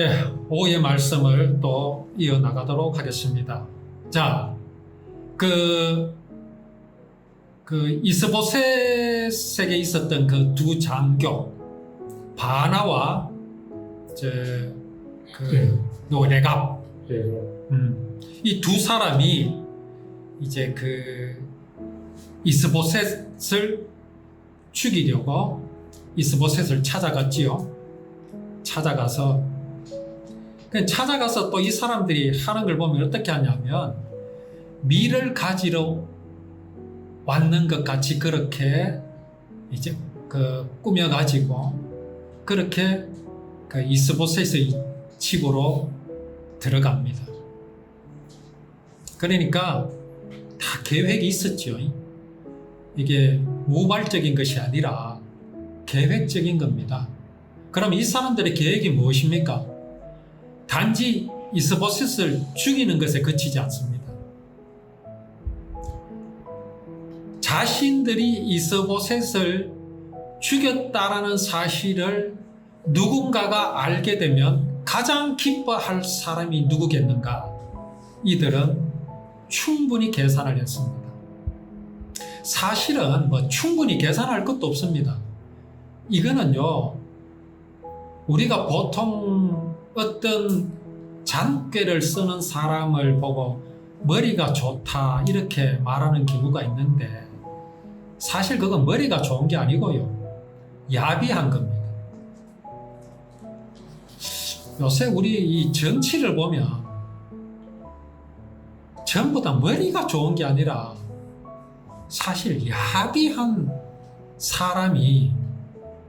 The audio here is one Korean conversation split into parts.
예, 오후의 말씀을 또 이어나가도록 하겠습니다. 자, 그, 그 이스보셋에게 있었던 그 두 장교, 바나와 이제 그 네. 노레갑, 예, 음, 이 두 사람이 이제 그 이스보셋을 죽이려고 이스보셋을 찾아갔지요. 찾아가서 그 찾아가서 또 이 사람들이 하는 걸 보면 어떻게 하냐면 밀을 가지러 왔는 것 같이 그렇게 이제 그 꾸며 가지고 그렇게 그 이스보셋의 집으로 들어갑니다. 그러니까 다 계획이 있었죠. 이게 우발적인 것이 아니라 계획적인 겁니다. 그럼 이 사람들의 계획이 무엇입니까? 단지 이스보셋을 죽이는 것에 그치지 않습니다. 자신들이 이스보셋을 죽였다라는 사실을 누군가가 알게 되면 가장 기뻐할 사람이 누구겠는가? 이들은 충분히 계산을 했습니다. 사실은 뭐 충분히 계산할 것도 없습니다. 이거는요, 우리가 보통 어떤 잔꾀를 쓰는 사람을 보고 머리가 좋다 이렇게 말하는 경우가 있는데 사실 그건 머리가 좋은 게 아니고요. 야비한 겁니다. 요새 우리 이 정치를 보면 전부 다 머리가 좋은 게 아니라 사실 야비한 사람이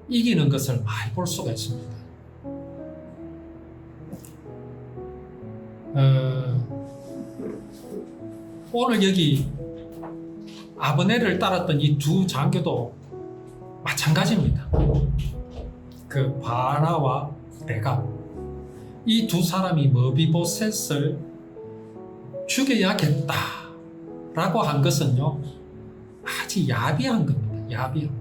이기는 것을 많이 볼 수가 있습니다. 어, 오늘 여기 아브네를 따랐던 이 두 장교도 마찬가지입니다. 그 바나와 레가 이 두 사람이 머비보셋을 죽여야겠다라고 한 것은요 아주 야비한 겁니다. 야비한 것.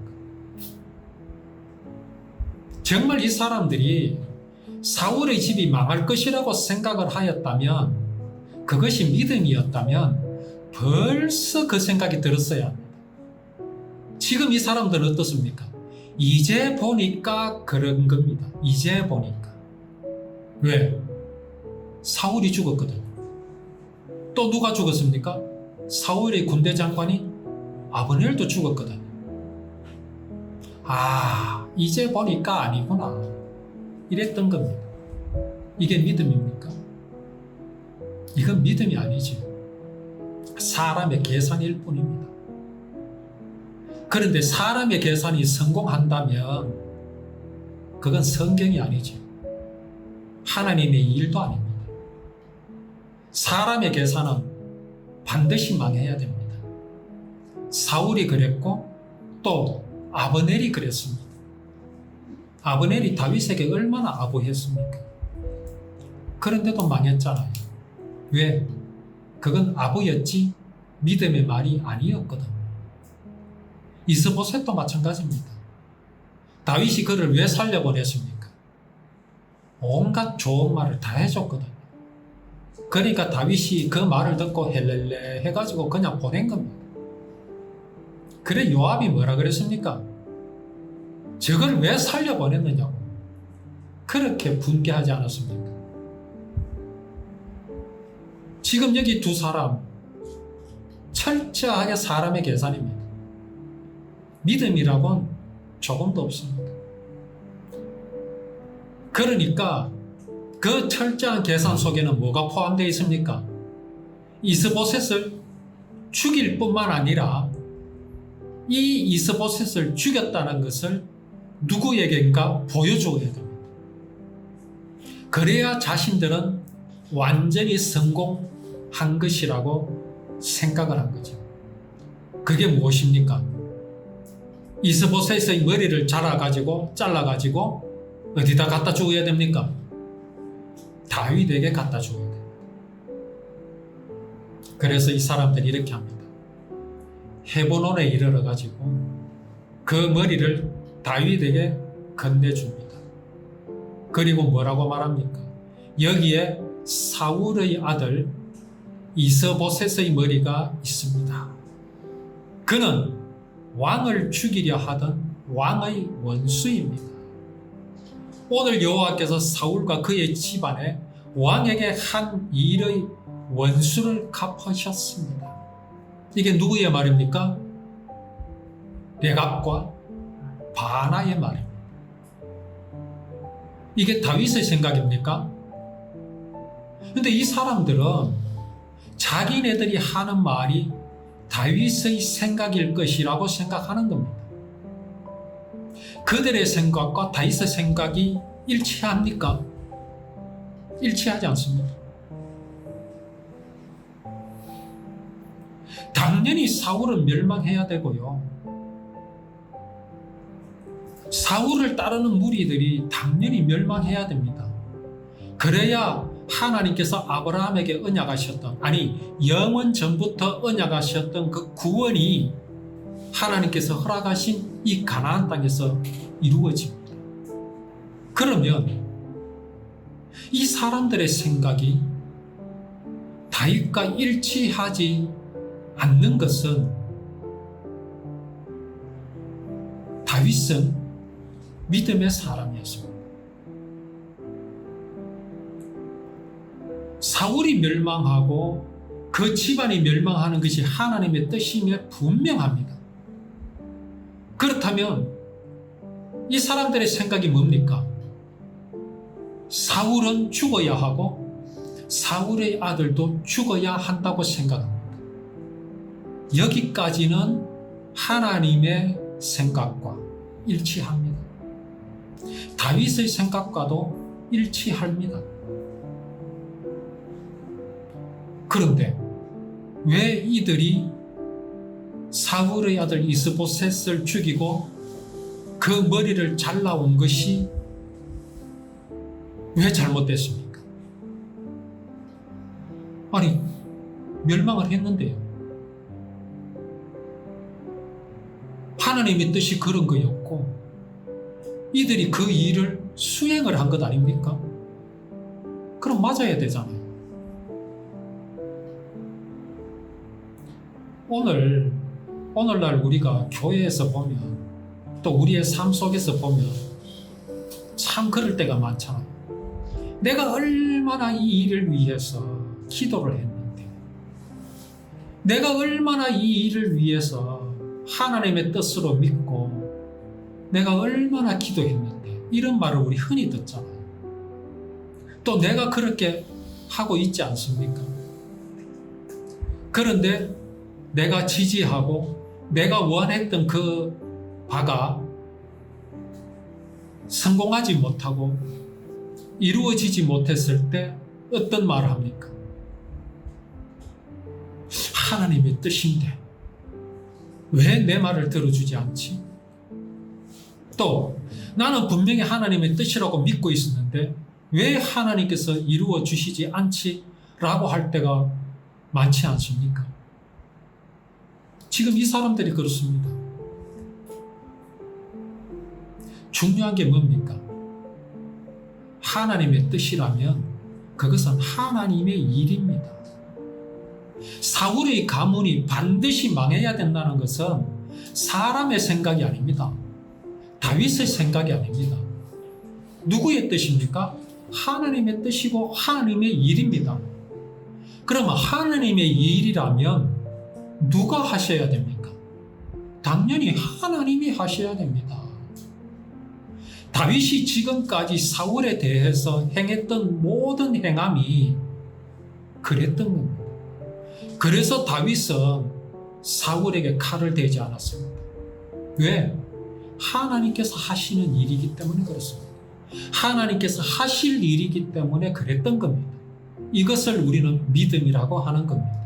정말 이 사람들이 사울의 집이 망할 것이라고 생각을 하였다면 그것이 믿음이었다면 벌써 그 생각이 들었어야 합니다. 지금 이 사람들은 어떻습니까? 이제 보니까 그런 겁니다. 이제 보니까. 왜? 사울이 죽었거든요. 또 누가 죽었습니까? 사울의 군대 장관이 아브넬도 죽었거든요. 아, 이제 보니까 아니구나. 이랬던 겁니다. 이게 믿음입니까? 이건 믿음이 아니지. 사람의 계산일 뿐입니다. 그런데 사람의 계산이 성공한다면 그건 성경이 아니지. 하나님의 일도 아닙니다. 사람의 계산은 반드시 망해야 됩니다. 사울이 그랬고 또 아브넬이 그랬습니다. 아브넬이 다윗에게 얼마나 아부했습니까? 그런데도 망했잖아요. 왜? 그건 아부였지 믿음의 말이 아니었거든. 이스보셋도 마찬가지입니다. 다윗이 그를 왜 살려보냈습니까? 온갖 좋은 말을 다 해줬거든. 그러니까 다윗이 그 말을 듣고 헬렐레 해가지고 그냥 보낸 겁니다. 그래 요압이 뭐라 그랬습니까? 저걸 왜 살려보냈느냐고. 그렇게 분개하지 않았습니까? 지금 여기 두 사람, 철저하게 사람의 계산입니다. 믿음이라고는 조금도 없습니다. 그러니까 그 철저한 계산 속에는 뭐가 포함되어 있습니까? 이스보셋을 죽일 뿐만 아니라 이 이스보셋을 죽였다는 것을 누구에겐가 보여줘야 됩니다. 그래야 자신들은 완전히 성공한 것이라고 생각을 한 거죠. 그게 무엇입니까? 이스보셋의 머리를 잘라가지고 잘라가지고 어디다 갖다 주어야 됩니까? 다윗에게 갖다 주어야 됩니다. 그래서 이 사람들이 이렇게 합니다. 헤보논에 이르러 가지고 그 머리를 다윗에게 건네줍니다. 그리고 뭐라고 말합니까? 여기에 사울의 아들 이스보셋의 머리가 있습니다. 그는 왕을 죽이려 하던 왕의 원수입니다. 오늘 여호와께서 사울과 그의 집안에 왕에게 한 일의 원수를 갚으셨습니다. 이게 누구의 말입니까? 레갑과 바나의 말입니다. 이게 다윗의 생각입니까? 근데 이 사람들은 자기네들이 하는 말이 다윗의 생각일 것이라고 생각하는 겁니다. 그들의 생각과 다윗의 생각이 일치합니까? 일치하지 않습니다. 당연히 사울은 멸망해야 되고요. 사울을 따르는 무리들이 당연히 멸망해야 됩니다. 그래야 하나님께서 아브라함에게 언약하셨던 아니 영원 전부터 언약하셨던 그 구원이 하나님께서 허락하신 이 가나안 땅에서 이루어집니다. 그러면 이 사람들의 생각이 다윗과 일치하지 않는 것은 다윗은 믿음의 사람이었습니다. 사울이 멸망하고 그 집안이 멸망하는 것이 하나님의 뜻임에 분명합니다. 그렇다면 이 사람들의 생각이 뭡니까? 사울은 죽어야 하고 사울의 아들도 죽어야 한다고 생각합니다. 여기까지는 하나님의 생각과 일치합니다. 다윗의 생각과도 일치합니다. 그런데 왜 이들이 사울의 아들 이스보셋을 죽이고 그 머리를 잘라온 것이 왜 잘못됐습니까? 아니 멸망을 했는데요. 하나님의 뜻이 그런 거였고 이들이 그 일을 수행을 한 것 아닙니까? 그럼 맞아야 되잖아요. 오늘 오늘날 우리가 교회에서 보면 또 우리의 삶 속에서 보면 참 그럴 때가 많잖아요. 내가 얼마나 이 일을 위해서 기도를 했는데, 내가 얼마나 이 일을 위해서 하나님의 뜻으로 믿고, 내가 얼마나 기도했는데, 이런 말을 우리 흔히 듣잖아요. 또 내가 그렇게 하고 있지 않습니까? 그런데 내가 지지하고 내가 원했던 그 바가 성공하지 못하고 이루어지지 못했을 때 어떤 말을 합니까? 하나님의 뜻인데 왜 내 말을 들어주지 않지? 또 나는 분명히 하나님의 뜻이라고 믿고 있었는데 왜 하나님께서 이루어 주시지 않지? 라고 할 때가 많지 않습니까? 지금 이 사람들이 그렇습니다. 중요한 게 뭡니까? 하나님의 뜻이라면 그것은 하나님의 일입니다. 사울의 가문이 반드시 망해야 된다는 것은 사람의 생각이 아닙니다. 다윗의 생각이 아닙니다. 누구의 뜻입니까? 하나님의 뜻이고 하나님의 일입니다. 그러면 하나님의 일이라면 누가 하셔야 됩니까? 당연히 하나님이 하셔야 됩니다. 다윗이 지금까지 사울에 대해서 행했던 모든 행함이 그랬던 겁니다. 그래서 다윗은 사울에게 칼을 대지 않았습니다. 왜? 하나님께서 하시는 일이기 때문에 그렇습니다. 하나님께서 하실 일이기 때문에 그랬던 겁니다. 이것을 우리는 믿음이라고 하는 겁니다.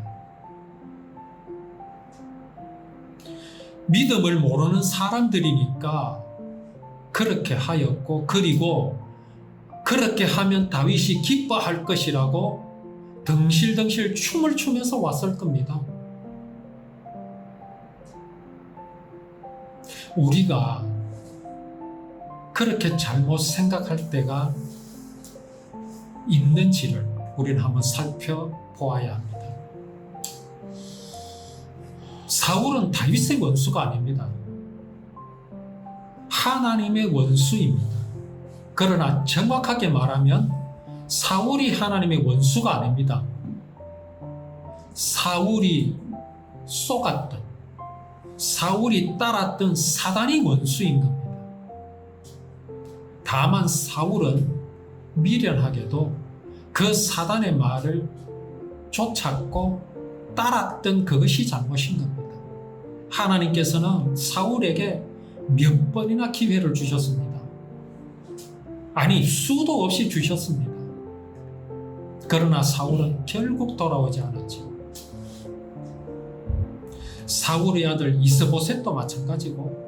믿음을 모르는 사람들이니까 그렇게 하였고 그리고 그렇게 하면 다윗이 기뻐할 것이라고 덩실덩실 춤을 추면서 왔을 겁니다. 우리가 그렇게 잘못 생각할 때가 있는지를 우리는 한번 살펴보아야 합니다. 사울은 다윗의 원수가 아닙니다. 하나님의 원수입니다. 그러나 정확하게 말하면 사울이 하나님의 원수가 아닙니다. 사울이 쏘갔던, 사울이 따랐던 사단이 원수인 겁니다. 다만 사울은 미련하게도 그 사단의 말을 쫓았고 따랐던 그것이 잘못인 겁니다. 하나님께서는 사울에게 몇 번이나 기회를 주셨습니다. 아니, 수도 없이 주셨습니다. 그러나 사울은 결국 돌아오지 않았죠. 사울의 아들 이스보셋도 마찬가지고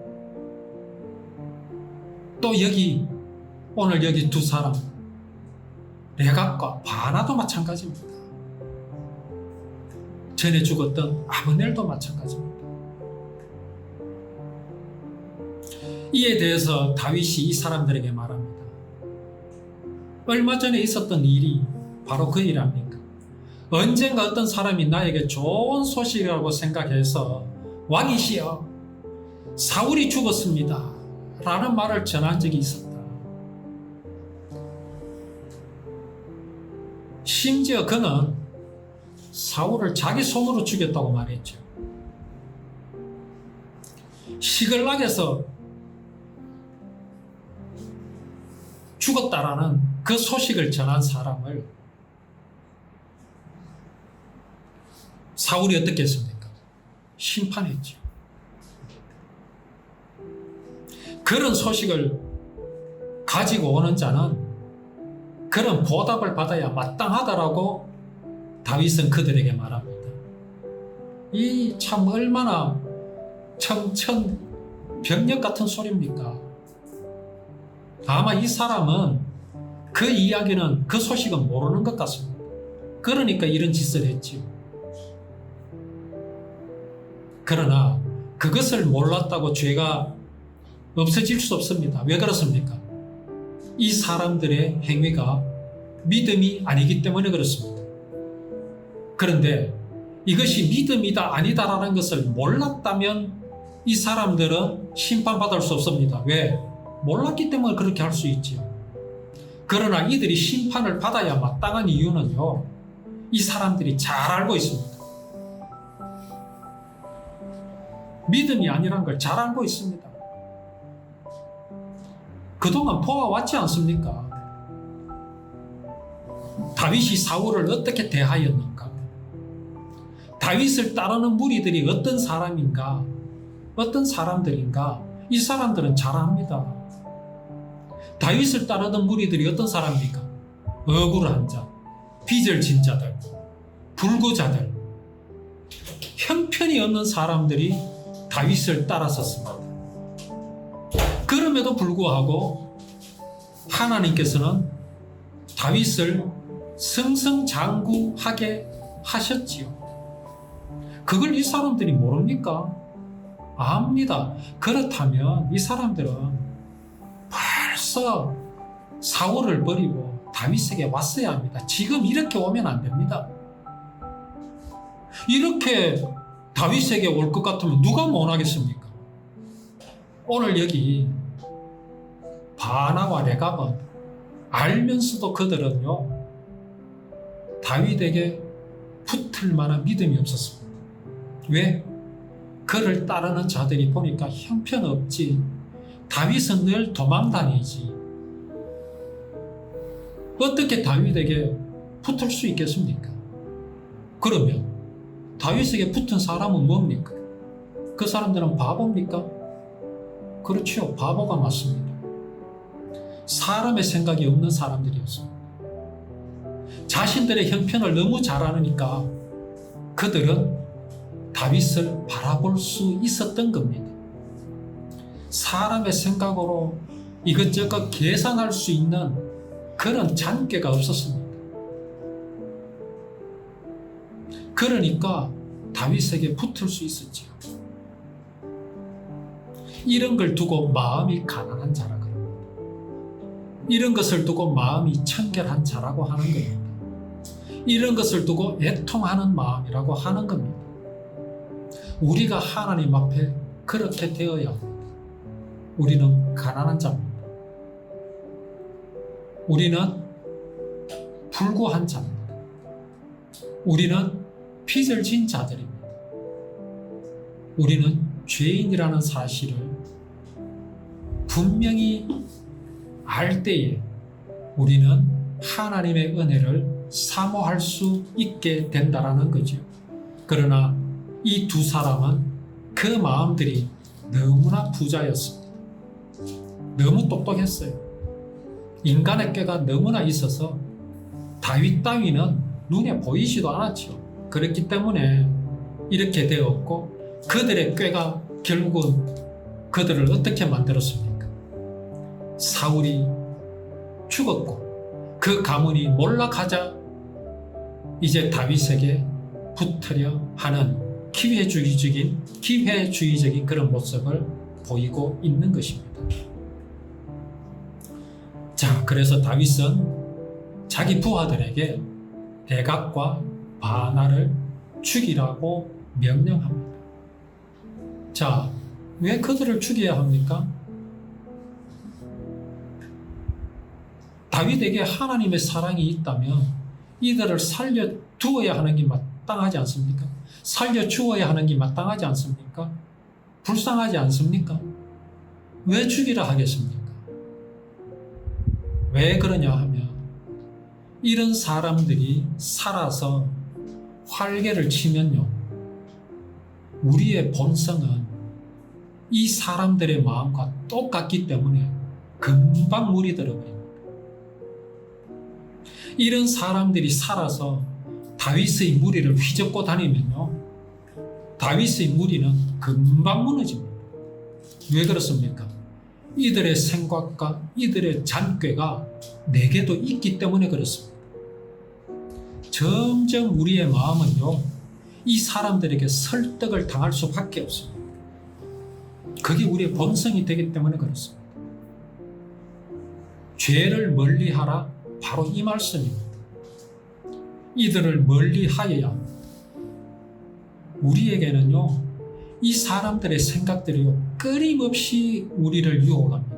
또 여기 오늘 여기 두 사람 레갑과 바나도 마찬가지입니다. 전에 죽었던 아브넬도 마찬가지입니다. 이에 대해서 다윗이 이 사람들에게 말합니다. 얼마 전에 있었던 일이 바로 그일 아닙니까? 언젠가 어떤 사람이 나에게 좋은 소식이라고 생각해서 왕이시여 사울이 죽었습니다. 라는 말을 전한 적이 있었다. 심지어 그는 사울을 자기 손으로 죽였다고 말했죠. 시글락에서 죽었다라는 그 소식을 전한 사람을 사울이 어떻게 했습니까? 심판했죠. 그런 소식을 가지고 오는 자는 그런 보답을 받아야 마땅하다라고 다윗은 그들에게 말합니다. 이 참 얼마나 청천 병력 같은 소리입니까? 아마 이 사람은 그 이야기는 그 소식은 모르는 것 같습니다. 그러니까 이런 짓을 했지요. 그러나 그것을 몰랐다고 죄가 없어질 수 없습니다. 왜 그렇습니까? 이 사람들의 행위가 믿음이 아니기 때문에 그렇습니다. 그런데 이것이 믿음이다 아니다라는 것을 몰랐다면 이 사람들은 심판받을 수 없습니다. 왜? 몰랐기 때문에 그렇게 할 수 있지요. 그러나 이들이 심판을 받아야 마땅한 이유는요. 이 사람들이 잘 알고 있습니다. 믿음이 아니란 걸 잘 알고 있습니다. 그동안 보아왔지 않습니까? 다윗이 사울을 어떻게 대하였는가? 다윗을 따르는 무리들이 어떤 사람인가? 어떤 사람들인가? 이 사람들은 잘 압니다. 다윗을 따르던 무리들이 어떤 사람입니까? 억울한 자, 빚을 진 자들, 불구자들, 형편이 없는 사람들이 다윗을 따랐었습니다. 그럼에도 불구하고 하나님께서는 다윗을 승승장구하게 하셨지요. 그걸 이 사람들이 모릅니까? 압니다. 그렇다면 이 사람들은 벌써 사울을 버리고 다윗에게 왔어야 합니다. 지금 이렇게 오면 안 됩니다. 이렇게 다윗에게 올 것 같으면 누가 원하겠습니까? 오늘 여기 바나와 레갑은 알면서도 그들은요 다윗에게 붙을 만한 믿음이 없었습니다. 왜? 그를 따르는 자들이 보니까 형편없지. 다윗은 늘 도망다니지. 어떻게 다윗에게 붙을 수 있겠습니까? 그러면 다윗에게 붙은 사람은 뭡니까? 그 사람들은 바보입니까? 그렇죠. 바보가 맞습니다. 사람의 생각이 없는 사람들이었습니다. 자신들의 형편을 너무 잘 아니까 그들은 다윗을 바라볼 수 있었던 겁니다. 사람의 생각으로 이것저것 계산할 수 있는 그런 잔꾀가 없었습니다. 그러니까 다윗에게 붙을 수 있었지요. 이런 걸 두고 마음이 가난한 자라 그럽니다. 이런 것을 두고 마음이 청결한 자라고 하는 겁니다. 이런 것을 두고 애통하는 마음이라고 하는 겁니다. 우리가 하나님 앞에 그렇게 되어야 합니다. 우리는 가난한 자입니다. 우리는 불구한 자입니다. 우리는 빚을 진 자들입니다. 우리는 죄인이라는 사실을 분명히 알 때에 우리는 하나님의 은혜를 사모할 수 있게 된다라는 거죠. 그러나 이 두 사람은 그 마음들이 너무나 부자였습니다. 너무 똑똑했어요. 인간의 꾀가 너무나 있어서 다윗 따위는 눈에 보이지도 않았죠. 그렇기 때문에 이렇게 되었고 그들의 꾀가 결국은 그들을 어떻게 만들었습니까? 사울이 죽었고 그 가문이 몰락하자 이제 다윗에게 붙으려 하는 기회주의적인 기회주의적인 그런 모습을 보이고 있는 것입니다. 자, 그래서 다윗은 자기 부하들에게 대각과 바나를 죽이라고 명령합니다. 자, 왜 그들을 죽여야 합니까? 다윗에게 하나님의 사랑이 있다면 이들을 살려 두어야 하는 게 마땅하지 않습니까? 살려 주어야 하는 게 마땅하지 않습니까? 불쌍하지 않습니까? 왜 죽이라 하겠습니까? 왜 그러냐 하면 이런 사람들이 살아서 활개를 치면요. 우리의 본성은 이 사람들의 마음과 똑같기 때문에 금방 물이 들어버립니다. 이런 사람들이 살아서 다윗의 무리를 휘젓고 다니면요. 다윗의 무리는 금방 무너집니다. 왜 그렇습니까? 이들의 생각과 이들의 잔꾀가 내게도 있기 때문에 그렇습니다. 점점 우리의 마음은요, 이 사람들에게 설득을 당할 수밖에 없습니다. 그게 우리의 본성이 되기 때문에 그렇습니다. 죄를 멀리 하라 바로 이 말씀입니다. 이들을 멀리 하여야. 우리에게는요, 이 사람들의 생각들이요, 끊임없이 우리를 유혹합니다.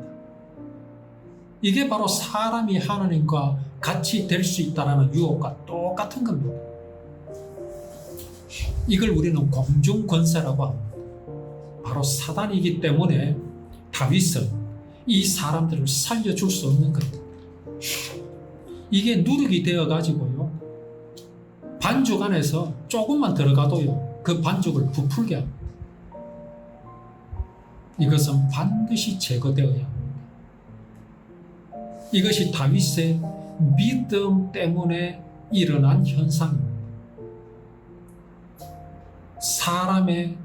이게 바로 사람이 하나님과 같이 될 수 있다는 유혹과 똑같은 겁니다. 이걸 우리는 공중 권세라고 합니다. 바로 사단이기 때문에 다윗은 이 사람들을 살려줄 수 없는 겁니다. 이게 누룩이 되어 가지고요. 반죽 안에서 조금만 들어가도요. 그 반죽을 부풀게 합니다. 이것은 반드시 제거되어야 합니다. 이것이 다윗의 믿음 때문에 일어난 현상입니다. 사람의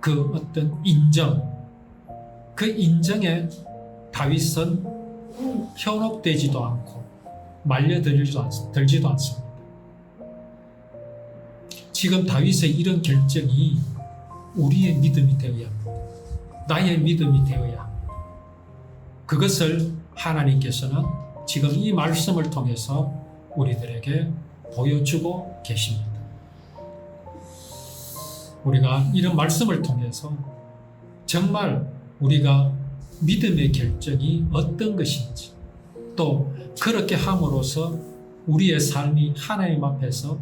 그 어떤 인정, 그 인정에 다윗은 현혹되지도 않고 말려들지도 않습니다. 지금 다윗의 이런 결정이 우리의 믿음이 되어야 합니다. 나의 믿음이 되어야 합니다. 그것을 하나님께서는 지금 이 말씀을 통해서 우리들에게 보여주고 계십니다. 우리가 이런 말씀을 통해서 정말 우리가 믿음의 결정이 어떤 것인지 또 그렇게 함으로써 우리의 삶이 하나님 앞에서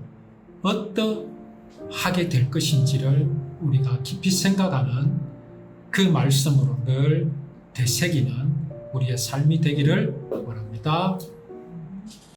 어떠하게 될 것인지를 우리가 깊이 생각하는 그 말씀으로 늘 되새기는 우리의 삶이 되기를 원합니다.